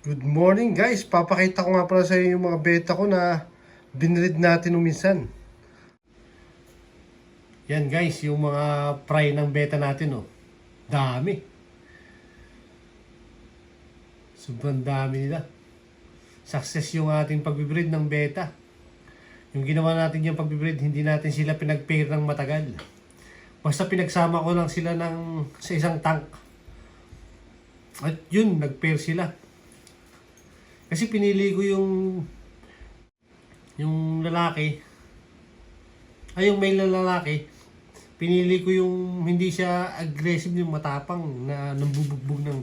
Good morning guys, papakita ko nga pala sa inyo yung mga beta ko na binread natin nung minsan. Yan guys, yung mga fry ng beta natin oh. Dami. Sobrang dami nila. Success yung ating pagbibreed ng beta. Yung ginawa natin yung pagbibreed, hindi natin sila pinag-pair ng matagal. Basta pinagsama ko lang sila ng, sa isang tank. At yun, nag-pair sila. Kasi pinili ko yung yung lalaki. Ay yung male na lalaki. Pinili ko yung hindi siya aggressive yung matapang na nambubugbog ng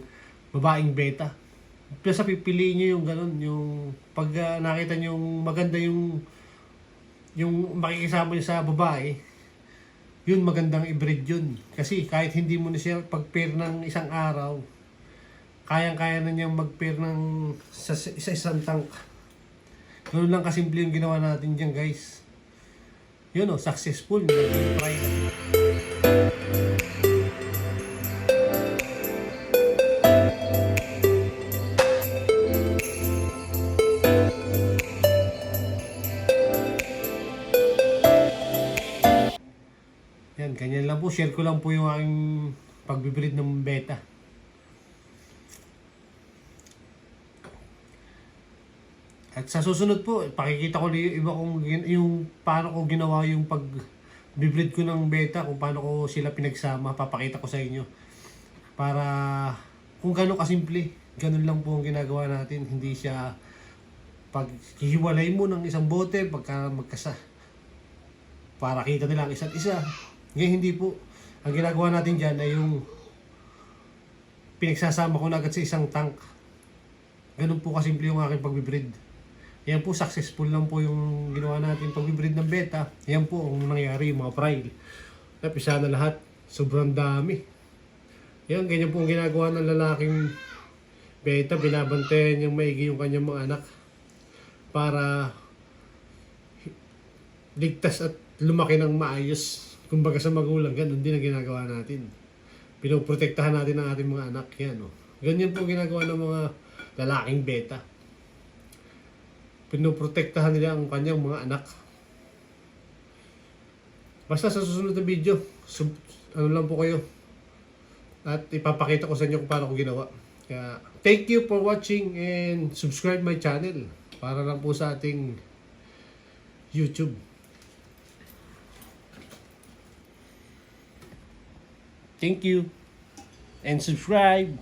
babaeng beta. Sa pipiliin nyo yung ganun yung pag ah, nakita nyo yung maganda yung yung makikisama nyo sa babae yun magandang i-breed yun. Kasi kahit hindi mo na siya pag-pair ng isang araw kayang-kaya na niyang mag-pair ng sa, sa isang tank. Ganun lang kasimple yung ginawa natin dyan guys. Yun o, successful. Naging try na. Yan, ganyan lang po. Share ko lang po yung aking pagbibreed ng beta. At sa susunod po, pakikita ko yung iba kong yung paano ko ginawa yung pag bibreed ko ng beta, kung paano ko sila pinagsama, papakita ko sa inyo. Para kung gano'n kasimple, ganun lang po ang ginagawa natin. Hindi siya pag hihiwalay mo ng isang bote, pagka magkasa, para kita nila ang isa't isa. Ngayon hindi po. Ang ginagawa natin dyan ay yung pinagsasama ko na agad sa isang tank. Ganun po kasimple yung aking pagbibreed. Yan po, successful lang po yung ginawa natin pagbibreed ng beta. Yan po ang nangyari, yung mga pride. Napisa na lahat. Sobrang dami. Yan, ganyan po ang ginagawa ng lalaking beta. Binabantayan yung maigi yung kanyang mga anak. Para ligtas at lumaki ng maayos. Kumbaga sa magulang, ganun din ang ginagawa natin. Pinoprotektahan natin ang ating mga anak. Yan, oh. Ganyan po ginagawa ng mga lalaking beta pinoprotektahan nila ang kanyang mga anak. Basta sa susunod na video, sub, ano lang po kayo. At ipapakita ko sa inyo kung paano ko ginawa. Kaya, thank you for watching and subscribe my channel para lang po sa ating YouTube. Thank you and subscribe.